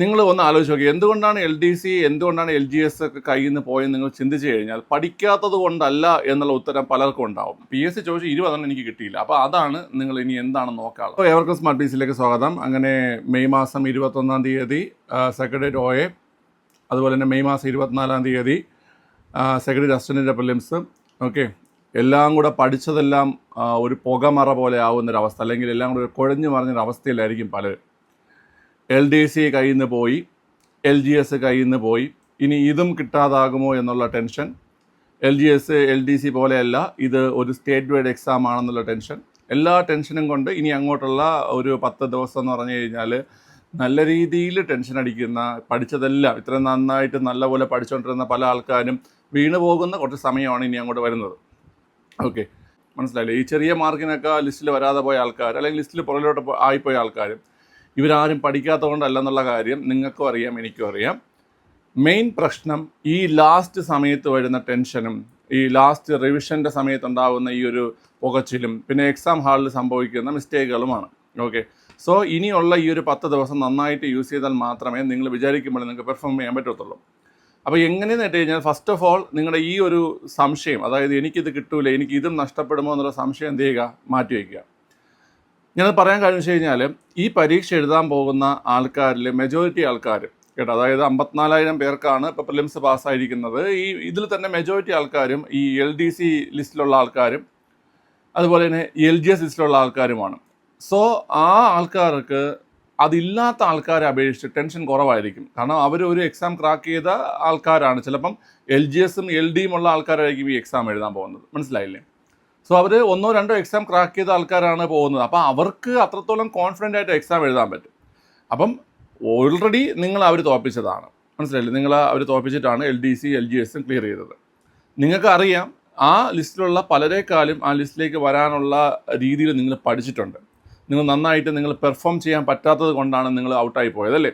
നിങ്ങൾ ഒന്ന് ആലോചിച്ച് നോക്കി. എന്തുകൊണ്ടാണ് എൽ ഡി സി എന്തുകൊണ്ടാണ് എൽ ജി എസ് ഒക്കെ കയ്യിൽ നിന്ന് പോയെന്ന് നിങ്ങൾ ചിന്തിച്ചു കഴിഞ്ഞാൽ പഠിക്കാത്തത് കൊണ്ടല്ല എന്നുള്ള ഉത്തരം പലർക്കും ഉണ്ടാവും. പി എസ് സി ചോദിച്ചു ഇരുപതെണ്ണം എനിക്ക് കിട്ടിയില്ല. അപ്പോൾ അതാണ് നിങ്ങൾ ഇനി എന്താണ് നോക്കാറ്? അപ്പോൾ എവർക്കും സ്മാർട്ട് പീസിലേക്ക് സ്വാഗതം. അങ്ങനെ മെയ് മാസം ഇരുപത്തൊന്നാം തീയതി സെക്രട്ടറി ഒ എ അതുപോലെ തന്നെ മെയ് മാസം ഇരുപത്തിനാലാം തീയതി സെക്രട്ടറി അസിസ്റ്റന്റിന്റെ പ്രിലിംസ് ഓക്കെ എല്ലാം കൂടെ പഠിച്ചതെല്ലാം ഒരു പുകമറ പോലെ ആവുന്നൊരവസ്ഥ. അല്ലെങ്കിൽ എല്ലാം കൂടെ ഒരു കുഴഞ്ഞു മറിഞ്ഞൊരവസ്ഥയിലായിരിക്കും പലരും. എൽ ഡി സി കയ്യിൽ നിന്ന് പോയി എൽ ജി എസ് കയ്യിൽ നിന്ന് പോയി. ഇനി ഇതും കിട്ടാതാകുമോ എന്നുള്ള tension. L G S L D C പോലെയല്ല ഇത് ഒരു സ്റ്റേറ്റ് വൈഡ് എക്സാം ആണെന്നുള്ള ടെൻഷൻ. എല്ലാ ടെൻഷനും കൊണ്ട് ഇനി അങ്ങോട്ടുള്ള ഒരു പത്ത് ദിവസം എന്ന് പറഞ്ഞു കഴിഞ്ഞാൽ നല്ല രീതിയിൽ ടെൻഷൻ അടിക്കുന്ന പഠിച്ചതെല്ലാം ഇത്രയും നന്നായിട്ട് നല്ലപോലെ പഠിച്ചുകൊണ്ടിരുന്ന പല ആൾക്കാരും വീണു പോകുന്ന കുറച്ച് സമയമാണ് ഇനി അങ്ങോട്ട് വരുന്നത്. ഓക്കെ. മനസ്സിലായില്ലേ? ഈ ചെറിയ മാർക്കിനൊക്കെ ലിസ്റ്റിൽ വരാതെ പോയ ആൾക്കാർ അല്ലെങ്കിൽ ലിസ്റ്റിൽ പുറകിലോട്ട് ആയിപ്പോയ ആൾക്കാരും ഇവരാരും പഠിക്കാത്തതുകൊണ്ടല്ലെന്നുള്ള കാര്യം നിങ്ങൾക്കും അറിയാം എനിക്കും അറിയാം. മെയിൻ പ്രശ്നം ഈ ലാസ്റ്റ് സമയത്ത് വരുന്ന ടെൻഷനും ഈ ലാസ്റ്റ് റിവിഷന്റെ സമയത്തുണ്ടാകുന്ന ഈ ഒരു പുകച്ചിലും പിന്നെ എക്സാം ഹാളിൽ സംഭവിക്കുന്ന മിസ്റ്റേക്കുകളുമാണ് ഓക്കെ സോ ഇനിയുള്ള ഈ ഒരു പത്ത് ദിവസം നന്നായിട്ട് യൂസ് ചെയ്താൽ മാത്രമേ നിങ്ങൾ വിചാരിക്കുമ്പോൾ നിങ്ങൾക്ക് പെർഫോം ചെയ്യാൻ പറ്റത്തുള്ളൂ. അപ്പോൾ എങ്ങനെയെന്ന് വെച്ച് കഴിഞ്ഞാൽ ഫസ്റ്റ് ഓഫ് ഓൾ നിങ്ങളുടെ ഈ ഒരു സംശയം അതായത് എനിക്കിത് കിട്ടൂല എനിക്ക് ഇതും നഷ്ടപ്പെടുമോ എന്നുള്ള സംശയം എന്ത് ചെയ്യുക മാറ്റി വയ്ക്കുക. ഞാനത് പറയാൻ കാര്യം വെച്ച് കഴിഞ്ഞാൽ ഈ പരീക്ഷ എഴുതാൻ പോകുന്ന ആൾക്കാരിൽ മെജോറിറ്റി ആൾക്കാർ കേട്ടോ അതായത് അമ്പത്തിനാലായിരം പേർക്കാണ് ഇപ്പോൾ പ്രിലിംസ് പാസ്സായിരിക്കുന്നത് ഈ ഇതിൽ തന്നെ മെജോറിറ്റി ആൾക്കാരും ഈ എൽ ഡി സി ലിസ്റ്റിലുള്ള ആൾക്കാരും അതുപോലെ തന്നെ എൽ ജി എസ് ലിസ്റ്റിലുള്ള ആൾക്കാരുമാണ്. സോ ആ ആൾക്കാർക്ക് അതില്ലാത്ത ആൾക്കാരെ അപേക്ഷിച്ച് ടെൻഷൻ കുറവായിരിക്കും. കാരണം അവർ ഒരു എക്സാം ക്രാക്ക് ചെയ്ത ആൾക്കാരാണ്. ചിലപ്പം എൽ ജി എസും എൽ ഡിയും ഉള്ള ആൾക്കാരായിരിക്കും ഈ എക്സാം എഴുതാൻ പോകുന്നത്. മനസ്സിലായില്ലേ? സോ അവർ ഒന്നോ രണ്ടോ എക്സാം ക്രാക്ക് ചെയ്ത ആൾക്കാരാണ് പോകുന്നത്. അപ്പോൾ അവർക്ക് അത്രത്തോളം കോൺഫിഡന്റ് ആയിട്ട് എക്സാം എഴുതാൻ പറ്റും. അപ്പം ഓൾറെഡി നിങ്ങൾ അവർ തോപ്പിച്ചതാണ്. മനസ്സിലായില്ലേ? നിങ്ങൾ അവർ തോപ്പിച്ചിട്ടാണ് L D C L G എസും ക്ലിയർ ചെയ്തത്. നിങ്ങൾക്ക് അറിയാം ആ ലിസ്റ്റിലുള്ള പലരെക്കാളും ആ ലിസ്റ്റിലേക്ക് വരാനുള്ള രീതിയിൽ നിങ്ങൾ പഠിച്ചിട്ടുണ്ട്. നിങ്ങൾ നന്നായിട്ട് നിങ്ങൾ പെർഫോം ചെയ്യാൻ പറ്റാത്തത് കൊണ്ടാണ് നിങ്ങൾ ഔട്ടായി പോയത് അല്ലേ?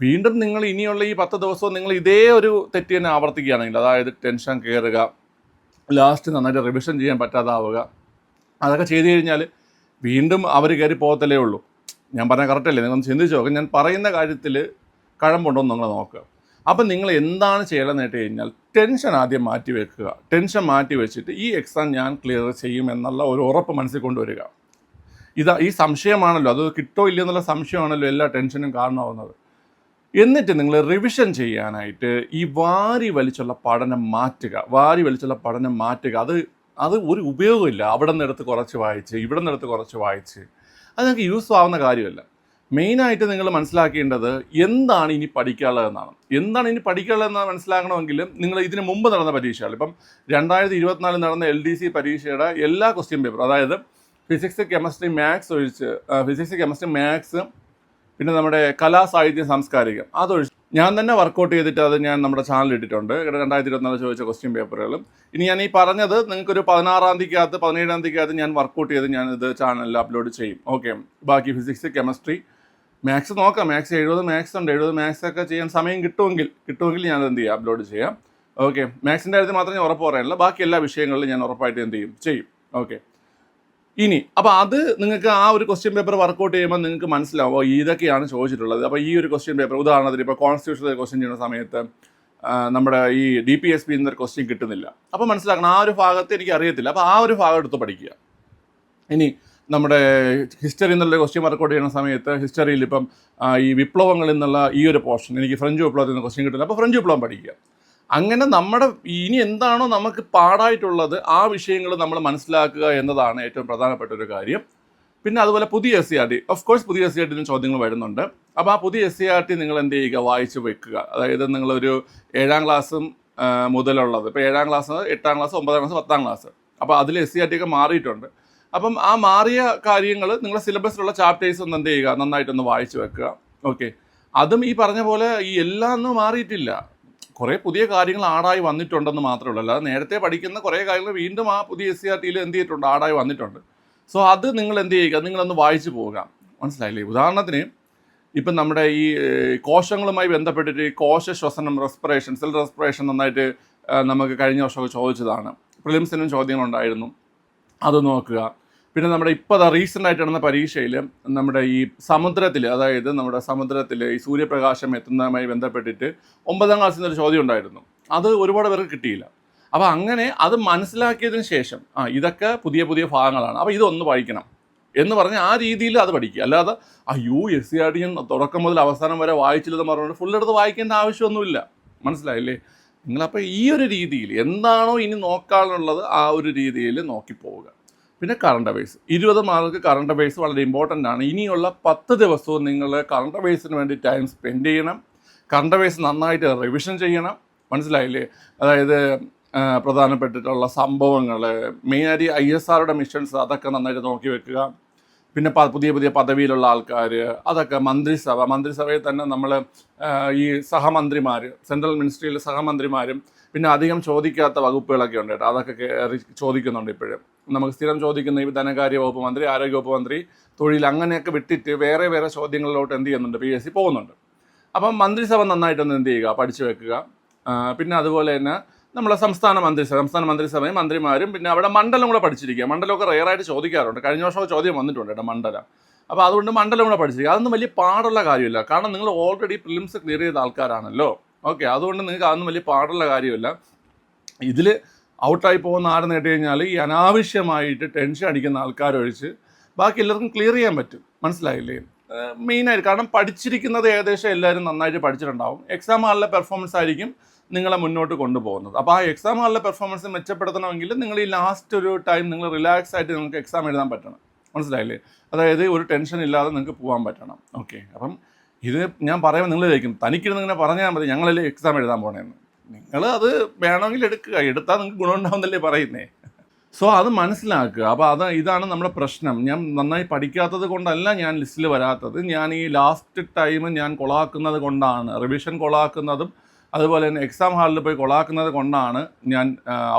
വീണ്ടും നിങ്ങൾ ഇനിയുള്ള ഈ പത്ത് ദിവസവും നിങ്ങൾ ഇതേ ഒരു തെറ്റ് തന്നെ ആവർത്തിക്കുകയാണെങ്കിൽ അതായത് ടെൻഷൻ കയറുക ലാസ്റ്റ് നന്നായിട്ട് റിവിഷൻ ചെയ്യാൻ പറ്റാതാവുക. അതൊക്കെ ചെയ്തു കഴിഞ്ഞാൽ വീണ്ടും അവർ കയറി പോകത്തല്ലേ ഉള്ളൂ. ഞാൻ പറഞ്ഞ കറക്റ്റല്ലേ നിങ്ങളൊന്ന് ചിന്തിച്ച് നോക്കുക ഞാൻ പറയുന്ന കാര്യത്തിൽ കഴമ്പുണ്ടോ എന്ന് നിങ്ങൾ നോക്കുക അപ്പം നിങ്ങൾ എന്താണ് ചെയ്യണമെന്ന് കേട്ട് കഴിഞ്ഞാൽ ടെൻഷൻ ആദ്യം മാറ്റി വെക്കുക. ടെൻഷൻ മാറ്റി വെച്ചിട്ട് ഈ എക്സാം ഞാൻ ക്ലിയർ ചെയ്യും എന്നുള്ള ഒരു ഉറപ്പ് മനസ്സിൽ കൊണ്ടുവരിക. ഇതാ ഈ സംശയമാണല്ലോ. അത് കിട്ടോ ഇല്ലയോ എന്നുള്ള സംശയമാണല്ലോ എല്ലാ ടെൻഷനും കാരണമാവുന്നത്. എന്നിട്ട് നിങ്ങൾ റിവിഷൻ ചെയ്യാനായിട്ട് ഈ വാരി വലിച്ചുള്ള പഠനം മാറ്റുക. വാരി വലിച്ചുള്ള പഠനം മാറ്റുക. അത് അത് ഒരു ഉപയോഗമില്ല. അവിടെ നിന്നെടുത്ത് കുറച്ച് വായിച്ച് ഇവിടെ നിന്നെടുത്ത് കുറച്ച് വായിച്ച്. അത് നിങ്ങൾക്ക് യൂസ് ആവുന്ന കാര്യമല്ല. മെയിനായിട്ട് നിങ്ങൾ മനസ്സിലാക്കേണ്ടത് എന്താണ് ഇനി പഠിക്കാനുള്ളതെന്നാണ് എന്താണ് ഇനി പഠിക്കാനുള്ളതെന്ന് മനസ്സിലാക്കണമെങ്കിൽ നിങ്ങൾ ഇതിന് മുമ്പ് നടന്ന പരീക്ഷകൾ ഇപ്പം രണ്ടായിരത്തി ഇരുപത്തിനാലിൽ നടന്ന എൽ ഡി സി പരീക്ഷയുടെ എല്ലാ ക്വസ്റ്റ്യൻ പേപ്പർ അതായത് ഫിസിക്സ് കെമിസ്ട്രി മാത്സ് ഒഴിച്ച് ഫിസിക്സ് കെമിസ്ട്രി മാത്സ് പിന്നെ നമ്മുടെ കലാ സാഹിത്യ സാംസ്കാരികം. അതൊഴിച്ച് ഞാൻ തന്നെ വർക്കൗട്ട് ചെയ്തിട്ട് അത് ഞാൻ നമ്മുടെ ചാനലിൽ ഇട്ടിട്ടുണ്ട്. രണ്ടായിരത്തി ഇരുപത്തിനാല് ചോദിച്ച ക്വസ്റ്റ്യൻ പേപ്പറുകളും ഇനി ഞാൻ ഈ പറഞ്ഞത് നിങ്ങൾക്കൊരു പതിനാറാം തീയതിക്കകത്ത് പതിനേഴാം തീയതിക്കകത്ത് ഞാൻ വർക്കൗട്ട് ചെയ്ത് ഞാൻ ഇത് ചാനലിൽ അപ്ലോഡ് ചെയ്യും. ഓക്കെ ബാക്കി ഫിസിക്സ് കെമിസ്ട്രി മാത്സ് നോക്കാം. മാത്സ് എഴുപത് മാത്സ് ഉണ്ട്. എഴുപത് മാത്സ് ഒക്കെ ചെയ്യാൻ സമയം കിട്ടുമെങ്കിൽ കിട്ടുമെങ്കിൽ ഞാൻ എന്ത് ചെയ്യാം? അപ്ലോഡ് ചെയ്യാം. ഓക്കെ മാത്സിന്റെ കാര്യത്തിൽ മാത്രമേ ഞാൻ ഉറപ്പ് പറയാനുള്ളൂ. ബാക്കി എല്ലാ വിഷയങ്ങളിലും ഞാൻ ഉറപ്പായിട്ട് എന്ത് ചെയ്യും? ചെയ്യും. ഓക്കെ ഇനി അപ്പോൾ അത് നിങ്ങൾക്ക് ആ ഒരു ക്വസ്റ്റ്യൻ പേപ്പർ വർക്കൗട്ട് ചെയ്യുമ്പോൾ നിങ്ങൾക്ക് മനസ്സിലാവും. ഇതൊക്കെയാണ് ചോദിച്ചിട്ടുള്ളത്. അപ്പോൾ ഈ ഒരു ക്വസ്റ്റ്യൻ പേപ്പർ ഉദാഹരണത്തിന് ഇപ്പൊ കോൺസ്റ്റിറ്റ്യൂഷണൽ ക്വസ്റ്റ്യൻ ചെയ്യുന്ന സമയത്ത് നമ്മുടെ ഈ ഡി പി എസ് പി എന്നൊരു ക്വസ്റ്റ്യൻ കിട്ടുന്നില്ല. അപ്പോൾ മനസ്സിലാക്കണം ആ ഒരു ഭാഗത്ത് എനിക്ക് അറിയത്തില്ല. അപ്പോൾ ആ ഒരു ഭാഗം എടുത്ത് പഠിക്കുക. ഇനി നമ്മുടെ ഹിസ്റ്ററി എന്നുള്ള ക്വസ്റ്റ്യൻ വർക്കൗട്ട് ചെയ്യുന്ന സമയത്ത് ഹിസ്റ്ററിയിൽ ഇപ്പം ഈ വിപ്ലവങ്ങളിൽ നിന്നുള്ള ഈ ഒരു പോർഷൻ എനിക്ക് ഫ്രഞ്ച് വിപ്ലവത്തിൽ നിന്ന് ക്വസ്റ്റ്യൻ കിട്ടുന്നില്ല. അപ്പോൾ ഫ്രഞ്ച് വിപ്ലവം പഠിക്കുക. അങ്ങനെ നമ്മുടെ ഇനി എന്താണോ നമുക്ക് പാടായിട്ടുള്ളത് ആ വിഷയങ്ങൾ നമ്മൾ മനസ്സിലാക്കുക എന്നതാണ് ഏറ്റവും പ്രധാനപ്പെട്ട ഒരു കാര്യം. പിന്നെ അതുപോലെ പുതിയ S C R T of course പുതിയ എസ് സി ആർ ടിന് ചോദ്യങ്ങൾ വരുന്നുണ്ട്. അപ്പോൾ ആ പുതിയ എസ് സി ആർ ടി നിങ്ങൾ എന്ത് ചെയ്യുക? വായിച്ച് വെക്കുക. അതായത് നിങ്ങളൊരു ഏഴാം ക്ലാസ്സും മുതലുള്ളത്. ഇപ്പോൾ ഏഴാം ക്ലാസ് എട്ടാം ക്ലാസ് ഒമ്പതാം ക്ലാസ് പത്താം ക്ലാസ്. അപ്പോൾ അതിൽ എസ് സി ആർ ടി ഒക്കെ മാറിയിട്ടുണ്ട്. അപ്പം ആ മാറിയ കാര്യങ്ങൾ നിങ്ങളുടെ സിലബസിലുള്ള ചാപ്റ്റേഴ്സ് ഒന്ന് എന്ത് ചെയ്യുക? നന്നായിട്ടൊന്ന് വായിച്ച് വെക്കുക. ഓക്കെ അതും ഈ പറഞ്ഞ പോലെ ഈ എല്ലാം ഒന്നും മാറിയിട്ടില്ല. കുറേ പുതിയ കാര്യങ്ങൾ ആടായി വന്നിട്ടുണ്ടെന്ന് മാത്രമേ ഉള്ളൂ. അല്ലാതെ നേരത്തെ പഠിക്കുന്ന കുറേ കാര്യങ്ങൾ വീണ്ടും ആ പുതിയ എസ് സി ആർ ടിയിൽ എന്ത് ചെയ്തിട്ടുണ്ട്? ആടായി വന്നിട്ടുണ്ട്. സോ അത് നിങ്ങൾ എന്ത് ചെയ്യുക? നിങ്ങളൊന്ന് വായിച്ചു പോവുക. മനസ്സിലായില്ലേ? ഉദാഹരണത്തിന് ഇപ്പം നമ്മുടെ ഈ കോശങ്ങളുമായി ബന്ധപ്പെട്ടിട്ട് കോശ ശ്വസനം റെസ്പിറേഷൻ സെൽ റെസ്പിറേഷൻ നന്നായിട്ട് നമുക്ക് കഴിഞ്ഞ വർഷമൊക്കെ ചോദിച്ചതാണ്. പ്രിലിംസിനും ചോദ്യങ്ങളുണ്ടായിരുന്നു. അത് നോക്കുക. പിന്നെ നമ്മുടെ ഇപ്പോൾ അതാ റീസെന്റ് ആയിട്ട് നടന്ന പരീക്ഷയിൽ നമ്മുടെ ഈ സമുദ്രത്തിൽ അതായത് നമ്മുടെ സമുദ്രത്തിൽ ഈ സൂര്യപ്രകാശം എത്തുന്നതുമായി ബന്ധപ്പെട്ടിട്ട് ഒമ്പതാം ക്ലാസ്സിൽ നിന്നൊരു ചോദ്യം ഉണ്ടായിരുന്നു. അത് ഒരുപാട് പേർക്ക് കിട്ടിയില്ല. അപ്പോൾ അങ്ങനെ അത് മനസ്സിലാക്കിയതിന് ശേഷം ആ ഇതൊക്കെ പുതിയ പുതിയ ഭാഗങ്ങളാണ്. അപ്പോൾ ഇതൊന്ന് വായിക്കണം എന്ന് പറഞ്ഞ് ആ രീതിയിൽ അത് പഠിക്കുക. അല്ലാതെ ആ U S C R T ഞാൻ തുടക്കം മുതൽ അവസാനം വരെ വായിച്ചില്ലെന്ന് പറഞ്ഞുകൊണ്ട് ഫുൾ എടുത്ത് വായിക്കേണ്ട ആവശ്യമൊന്നുമില്ല. മനസ്സിലായില്ലേ? നിങ്ങളപ്പോൾ ഈ ഒരു രീതിയിൽ എന്താണോ ഇനി നോക്കാനുള്ളത് ആ ഒരു രീതിയിൽ നോക്കി പോവുക പിന്നെ കറണ്ട് അഫയേഴ്സ് ഇരുപത് മാർക്ക് കറണ്ട് അഫയേഴ്സ് വളരെ ഇമ്പോർട്ടന്റ് ആണ്. ഇനിയുള്ള പത്ത് ദിവസവും നിങ്ങൾ കറണ്ട് അഫയേഴ്സിന് വേണ്ടി ടൈം സ്പെൻഡ് ചെയ്യണം. കറണ്ട് അഫയേഴ്സ് നന്നായിട്ട് റിവിഷൻ ചെയ്യണം. മനസ്സിലായില്ലേ? അതായത് പ്രധാനപ്പെട്ടിട്ടുള്ള സംഭവങ്ങൾ മെയിനായിട്ട് ഐ എസ് ആറുടെ മിഷൻസ് അതൊക്കെ നന്നായിട്ട് നോക്കി വെക്കുക. പിന്നെ പുതിയ പുതിയ പദവിയിലുള്ള ആൾക്കാർ അതൊക്കെ മന്ത്രിസഭ മന്ത്രിസഭയിൽ തന്നെ നമ്മൾ ഈ സഹമന്ത്രിമാർ സെൻട്രൽ മിനിസ്ട്രിയിലെ സഹമന്ത്രിമാരും പിന്നെ അധികം ചോദിക്കാത്ത വകുപ്പുകളൊക്കെ ഉണ്ട് കേട്ടോ. അതൊക്കെ കയറി ചോദിക്കുന്നുണ്ട് ഇപ്പോഴും. നമുക്ക് സ്ഥിരം ചോദിക്കുന്ന ഈ ധനകാര്യ വകുപ്പ് മന്ത്രി ആരോഗ്യ വകുപ്പ് മന്ത്രി തൊഴിൽ അങ്ങനെയൊക്കെ വിട്ടിട്ട് വേറെ വേറെ ചോദ്യങ്ങളിലോട്ട് എന്ത് ചെയ്യുന്നുണ്ട്? പി എസ് സി പോകുന്നുണ്ട്. അപ്പം മന്ത്രിസഭ നന്നായിട്ടൊന്ന് എന്ത് ചെയ്യുക? പഠിച്ചു വെക്കുക. പിന്നെ അതുപോലെ തന്നെ നമ്മളെ സംസ്ഥാന മന്ത്രിസഭ സംസ്ഥാന മന്ത്രിസഭയും മന്ത്രിമാരും പിന്നെ അവിടെ മണ്ഡലം കൂടെ പഠിച്ചിരിക്കുക. മണ്ഡലമൊക്കെ റെയറായിട്ട് ചോദിക്കാറുണ്ട്. കഴിഞ്ഞ വർഷം ചോദ്യം വന്നിട്ടുണ്ട് കേട്ടോ മണ്ഡലം. അപ്പോൾ അതുകൊണ്ട് മണ്ഡലം കൂടെ പഠിച്ചിരിക്കുക. അതൊന്നും വലിയ പാടുള്ള കാര്യമില്ല. കാരണം നിങ്ങൾ ഓൾറെഡി പ്രിലിംസ് ക്ലിയർ ചെയ്ത ആൾക്കാരാണല്ലോ. ഓക്കെ അതുകൊണ്ട് നിങ്ങൾക്ക് അതൊന്നും വലിയ പാടുള്ള കാര്യമില്ല. ഇതിൽ ഔട്ടായി പോകുന്ന ആര് നേടി കഴിഞ്ഞാൽ ഈ അനാവശ്യമായിട്ട് ടെൻഷൻ അടിക്കുന്ന ആൾക്കാരൊഴിച്ച് ബാക്കി എല്ലാവർക്കും ക്ലിയർ ചെയ്യാൻ പറ്റും. മനസ്സിലായില്ലേ? മെയിനായിട്ട് കാരണം പഠിച്ചിരിക്കുന്നത് ഏകദേശം എല്ലാവരും നന്നായിട്ട് പഠിച്ചിട്ടുണ്ടാവും. എക്സാം ഹാളിലെ പെർഫോമൻസ് ആയിരിക്കും നിങ്ങളെ മുന്നോട്ട് കൊണ്ടുപോകുന്നത്. അപ്പോൾ ആ എക്സാം ഹാളിലെ പെർഫോമൻസ് മെച്ചപ്പെടുത്തണമെങ്കിൽ നിങ്ങൾ ഈ ലാസ്റ്റ് ഒരു ടൈം നിങ്ങൾ റിലാക്സ് ആയിട്ട് നിങ്ങൾക്ക് എക്സാം എഴുതാൻ പറ്റണം. മനസ്സിലായില്ലേ? അതായത് ഒരു ടെൻഷൻ ഇല്ലാതെ നിങ്ങൾക്ക് പോകാൻ പറ്റണം. ഓക്കെ അപ്പം ഇത് ഞാൻ പറയുമ്പോൾ നിങ്ങൾ ചോദിക്കും തനിക്കിരുന്ന് ഇങ്ങനെ പറഞ്ഞാൽ മതി ഞങ്ങളല്ലേ എക്സാം എഴുതാൻ പോണേന്ന്. നിങ്ങൾ അത് വേണമെങ്കിൽ എടുക്കുക എടുത്താൽ നിങ്ങൾക്ക് ഗുണമുണ്ടാവുന്നല്ലേ പറയുന്നേ. സോ അത് മനസ്സിലാക്കുക. അപ്പോൾ അത് ഇതാണ് നമ്മുടെ പ്രശ്നം. ഞാൻ നന്നായി പഠിക്കാത്തത് കൊണ്ടല്ല ഞാൻ ലിസ്റ്റിൽ വരാത്തത്. ഞാൻ ഈ ലാസ്റ്റ് ടൈം ഞാൻ കൊളാക്കുന്നത് കൊണ്ടാണ് റിവിഷൻ കൊളാക്കുന്നതും അതുപോലെ തന്നെ എക്സാം ഹാളിൽ പോയി കൊളാക്കുന്നത് കൊണ്ടാണ് ഞാൻ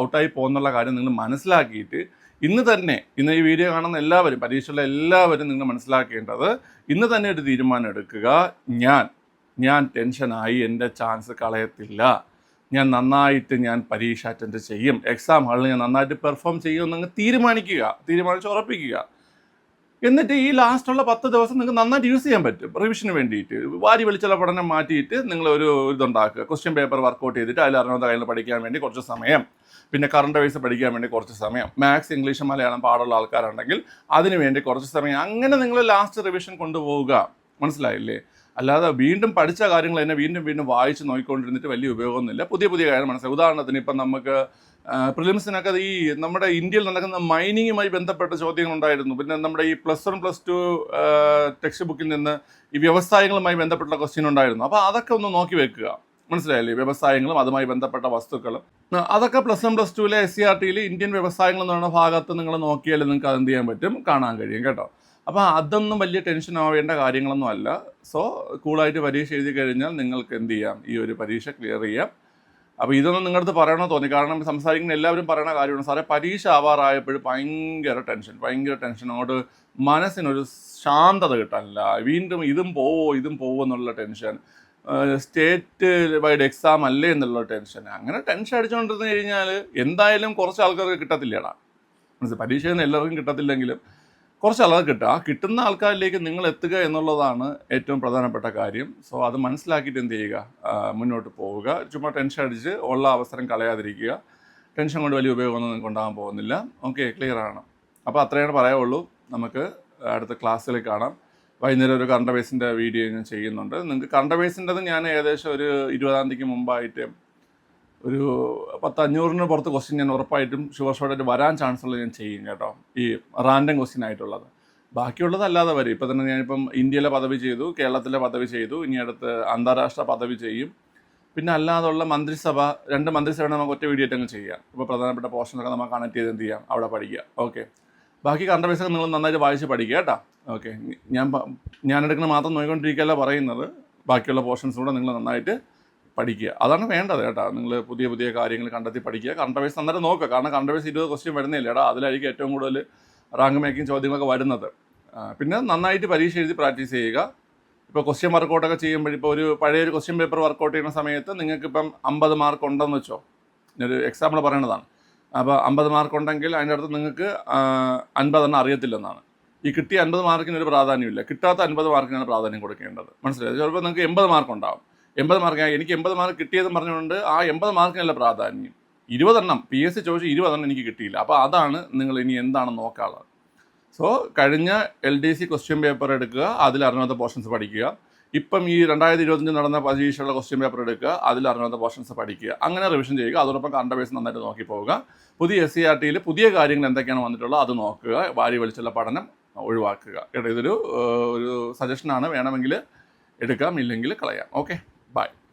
ഔട്ടായി പോകുന്നുള്ള കാര്യം നിങ്ങൾ മനസ്സിലാക്കിയിട്ട് ഇന്ന് തന്നെ ഇന്ന് ഈ വീഡിയോ കാണുന്ന എല്ലാവരും പരീക്ഷയിലെ എല്ലാവരും നിങ്ങൾ മനസ്സിലാക്കേണ്ടത് ഇന്ന് തന്നെ ഒരു തീരുമാനം എടുക്കുക. ഞാൻ ഞാൻ ടെൻഷനായി എന്റെ ചാൻസ് കളയത്തില്ല. ഞാൻ നന്നായിട്ട് ഞാൻ പരീക്ഷ അറ്റൻഡ് ചെയ്യും. എക്സാം ഹാളിൽ ഞാൻ നന്നായിട്ട് പെർഫോം ചെയ്യുമെന്ന് അങ്ങ് തീരുമാനിക്കുക തീരുമാനിച്ച് ഉറപ്പിക്കുക. എന്നിട്ട് ഈ ലാസ്റ്റുള്ള പത്ത് ദിവസം നിങ്ങൾക്ക് നന്നായിട്ട് യൂസ് ചെയ്യാൻ പറ്റും. റിവിഷന് വേണ്ടിയിട്ട്. വാരി വലിച്ചുള്ള പഠനം മാറ്റിയിട്ട് നിങ്ങൾ ഒരു ഇതുണ്ടാക്കുക. ക്വസ്റ്റ്യൻ പേപ്പർ വർക്കൗട്ട് ചെയ്തിട്ട് അതിൽ അറിയാവുന്ന കാര്യങ്ങൾ പഠിക്കാൻ വേണ്ടി കുറച്ച് സമയം. പിന്നെ കറണ്ട് വൈസ് പഠിക്കാൻ വേണ്ടി കുറച്ച് സമയം. മാത്സ് ഇംഗ്ലീഷ് മലയാളം പാടുള്ള ആൾക്കാരുണ്ടെങ്കിൽ അതിന് വേണ്ടി കുറച്ച് സമയം. അങ്ങനെ നിങ്ങൾ ലാസ്റ്റ് റിവിഷൻ കൊണ്ടുപോവുക. മനസ്സിലായില്ലേ? അല്ലാതെ വീണ്ടും പഠിച്ച കാര്യങ്ങൾ തന്നെ വീണ്ടും വീണ്ടും വായിച്ച് നോക്കിക്കൊണ്ടിരുന്നിട്ട് വലിയ ഉപയോഗമൊന്നുമില്ല. പുതിയ പുതിയ കാര്യങ്ങൾ മനസ്സിലായി. ഉദാഹരണത്തിന് ഇപ്പം നമുക്ക് പ്രിലിംസിനൊക്കെ ഈ നമ്മുടെ ഇന്ത്യയിൽ നടക്കുന്ന മൈനിങ്ങുമായി ബന്ധപ്പെട്ട ചോദ്യങ്ങൾ ഉണ്ടായിരുന്നു പിന്നെ നമ്മുടെ ഈ plus one plus two text ബുക്കിൽ നിന്ന് ഈ വ്യവസായങ്ങളുമായി ബന്ധപ്പെട്ട ക്വസ്റ്റ്യൻ ഉണ്ടായിരുന്നു. അപ്പോൾ അതൊക്കെ ഒന്ന് നോക്കി വെക്കുക. മനസ്സിലായില്ലേ? വ്യവസായങ്ങളും അതുമായി ബന്ധപ്പെട്ട വസ്തുക്കളും. അതൊക്കെ പ്ലസ് വൺ പ്ലസ് ടുവിലെ എസ് സി ആർ ടിയിൽ ഇന്ത്യൻ വ്യവസായങ്ങൾ എന്ന് പറയുന്ന ഭാഗത്ത് നിങ്ങൾ നോക്കിയാൽ നിങ്ങൾക്ക് അത് എന്ത് ചെയ്യാൻ പറ്റും? കാണാൻ കഴിയും കേട്ടോ. അപ്പോൾ അതൊന്നും വലിയ ടെൻഷൻ ആവേണ്ട കാര്യങ്ങളൊന്നും അല്ല. സോ കൂളായിട്ട് പരീക്ഷ എഴുതി കഴിഞ്ഞാൽ നിങ്ങൾക്ക് എന്ത് ചെയ്യാം? ഈ ഒരു പരീക്ഷ ക്ലിയർ ചെയ്യാം. അപ്പോൾ ഇതൊന്നും നിങ്ങളുടെ അടുത്ത് പറയണമെന്ന് തോന്നി? കാരണം സംസാരിക്കുന്ന എല്ലാവരും പറയുന്ന കാര്യമാണ്. സാറേ പരീക്ഷ ആവാറായപ്പോഴും ഭയങ്കര ടെൻഷൻ ഭയങ്കര ടെൻഷനോട് മനസ്സിനൊരു ശാന്തത കിട്ടാനില്ല. വീണ്ടും ഇതും പോവോ ഇതും പോവോ എന്നുള്ള ടെൻഷൻ. സ്റ്റേറ്റ് വൈഡ് എക്സാം അല്ലേ എന്നുള്ള ടെൻഷൻ. അങ്ങനെ ടെൻഷൻ അടിച്ചുകൊണ്ടിരുന്ന് കഴിഞ്ഞാൽ എന്തായാലും കുറച്ച് ആൾക്കാർക്ക് കിട്ടത്തില്ലടാ. മനസ്സിലായി? പരീക്ഷയിൽ നിന്ന് എല്ലാവർക്കും കിട്ടത്തില്ലെങ്കിലും കുറച്ച് ആളുകൾ കിട്ടുക. ആ കിട്ടുന്ന ആൾക്കാരിലേക്ക് നിങ്ങൾ എത്തുക എന്നുള്ളതാണ് ഏറ്റവും പ്രധാനപ്പെട്ട കാര്യം. സോ അത് മനസ്സിലാക്കിയിട്ട് എന്ത് ചെയ്യുക? മുന്നോട്ട് പോവുക. ചുമ്മാ ടെൻഷൻ അടിച്ച് ഉള്ള അവസരം കളയാതിരിക്കുക. ടെൻഷൻ കൊണ്ട് വലിയ ഉപയോഗമൊന്നും നിങ്ങൾക്ക് ഉണ്ടാകാൻ പോകുന്നില്ല. ഓക്കെ ക്ലിയർ ആണ്. അപ്പോൾ അത്രയാണ് പറയാവുള്ളൂ. നമുക്ക് അടുത്ത ക്ലാസ്സിൽ കാണാം. വൈകുന്നേരം ഒരു കറണ്ട് അഫയേഴ്സിന്റെ വീഡിയോ ഞാൻ ചെയ്യുന്നുണ്ട്. നിങ്ങൾക്ക് കറണ്ട് അഫയേഴ്സിന്റെത് ഞാൻ ഏകദേശം ഒരു ഇരുപതാം തീയതിക്ക് മുമ്പായിട്ട് ഒരു പത്ത് അഞ്ഞൂറിന് പുറത്ത് ക്വസ്റ്റ്യൻ ഞാൻ ഉറപ്പായിട്ടും ഷുവർ വരാൻ ചാൻസ് ഉള്ളത് ഞാൻ ചെയ്യും കേട്ടോ. ഈ റാൻഡം ക്വസ്റ്റ്യൻ ആയിട്ടുള്ളത്. ബാക്കിയുള്ളത് അല്ലാതെ വരും ഇപ്പം തന്നെ ഞാനിപ്പം ഇന്ത്യയിലെ പദവി ചെയ്തു കേരളത്തിലെ പദവി ചെയ്തു ഇനി അടുത്ത് അന്താരാഷ്ട്ര പദവി ചെയ്യും. പിന്നെ അല്ലാതുള്ള മന്ത്രിസഭ രണ്ട് മന്ത്രിസഭ നമുക്ക് ഒറ്റ വീഡിയോ അങ്ങ് ചെയ്യാം. ഇപ്പോൾ പ്രധാനപ്പെട്ട പോർഷനൊക്കെ നമുക്ക് കണക്ട് ചെയ്ത് എന്ത് ചെയ്യാം? അവിടെ പഠിക്കുക. ഓക്കെ ബാക്കി കറണ്ട് പൈസ നിങ്ങൾ നന്നായിട്ട് വായിച്ച് പഠിക്കുക കേട്ടോ. ഓക്കെ ഞാൻ ഞാൻ എടുക്കുന്ന മാത്രം നോക്കിക്കൊണ്ടിരിക്കുകയല്ല പറയുന്നത്. ബാക്കിയുള്ള പോർഷൻസ് കൂടെ നിങ്ങൾ നന്നായിട്ട് പഠിക്കുക. അതാണ് വേണ്ടത് കേട്ടോ. നിങ്ങൾ പുതിയ പുതിയ കാര്യങ്ങൾ കണ്ടെത്തി പഠിക്കുക. കറണ്ട് അഫയേഴ്സ് അന്നേരം നോക്കുക. കാരണം കറണ്ട് അഫയേഴ്സ് ഇരുപത് ക്വസ്റ്റ്യൻ വരുന്നില്ല. എടാ അതിലായിരിക്കും ഏറ്റവും കൂടുതൽ റാങ്ക് മേക്കിംഗ് ചോദ്യങ്ങളൊക്കെ വരുന്നത്. പിന്നെ നന്നായിട്ട് പരീക്ഷ എഴുതി പ്രാക്ടീസ് ചെയ്യുക. ഇപ്പോൾ ക്വസ്റ്റ്യൻ വർക്കൗട്ടൊക്കെ ചെയ്യുമ്പോൾ ഇപ്പോൾ ഒരു പഴയ ഒരു ക്വസ്റ്റ്യൻ പേപ്പർ വർക്കൗട്ട് ചെയ്യുന്ന സമയത്ത് നിങ്ങൾക്കിപ്പം അമ്പത് മാർക്ക് ഉണ്ടെന്ന് വെച്ചോ. ഞാനൊരു എക്സാമ്പിൾ പറയണതാണ്. അപ്പോൾ അമ്പത് മാർക്ക് ഉണ്ടെങ്കിൽ അതിന്റെ അടുത്ത് നിങ്ങൾക്ക് അൻപതെണ്ണം അറിയത്തില്ലെന്നാണ്. ഈ കിട്ടിയ അൻപത് മാർക്കിന് ഒരു പ്രാധാന്യമില്ല. കിട്ടാത്ത അൻപത് മാർക്കിനാണ് പ്രാധാന്യം കൊടുക്കേണ്ടത്. മനസ്സിലായത് ചിലപ്പോൾ നിങ്ങൾക്ക് എൺപത് മാർക്ക് ഉണ്ടാവും. എൺപത് മാർക്ക് എനിക്ക് എൺപത് മാർക്ക് കിട്ടിയതെന്ന് പറഞ്ഞുകൊണ്ട് ആ എൺപത് മാർക്കിനല്ല പ്രാധാന്യം. ഇരുപതെണ്ണം പി എസ് സി ചോദിച്ചു ഇരുപതെണ്ണം എനിക്ക് കിട്ടിയില്ല. അപ്പോൾ അതാണ് നിങ്ങൾ ഇനി എന്താണ് നോക്കാനുള്ളത്. സോ കഴിഞ്ഞ L D C question paper എടുക്കുക അതിൽ അറിഞ്ഞാത്ത പോർഷൻസ് പഠിക്കുക. ഇപ്പം ഈ രണ്ടായിരത്തി ഇരുപത്തഞ്ച് നടന്ന പരീക്ഷയുള്ള ക്വസ്റ്റ്യൻ പേപ്പർ എടുക്കുക അതിൽ അറിഞ്ഞാത്ത പോർഷൻസ് പഠിക്കുക. അങ്ങനെ റിവിഷൻ ചെയ്യുക അതോടൊപ്പം കണ്ട ബേസ് നന്നായിട്ട് നോക്കി പോവുക. പുതിയ എസ് സി ആർ ടിയിൽ പുതിയ കാര്യങ്ങൾ എന്തൊക്കെയാണ് വന്നിട്ടുള്ളത് അത് നോക്കുക വാരി വലിച്ചുള്ള പഠനം ഒഴിവാക്കുക. കേട്ടോ ഇതൊരു ഒരു സജഷനാണ് വേണമെങ്കിൽ എടുക്കാം ഇല്ലെങ്കിൽ കളയാം. Okay Bye.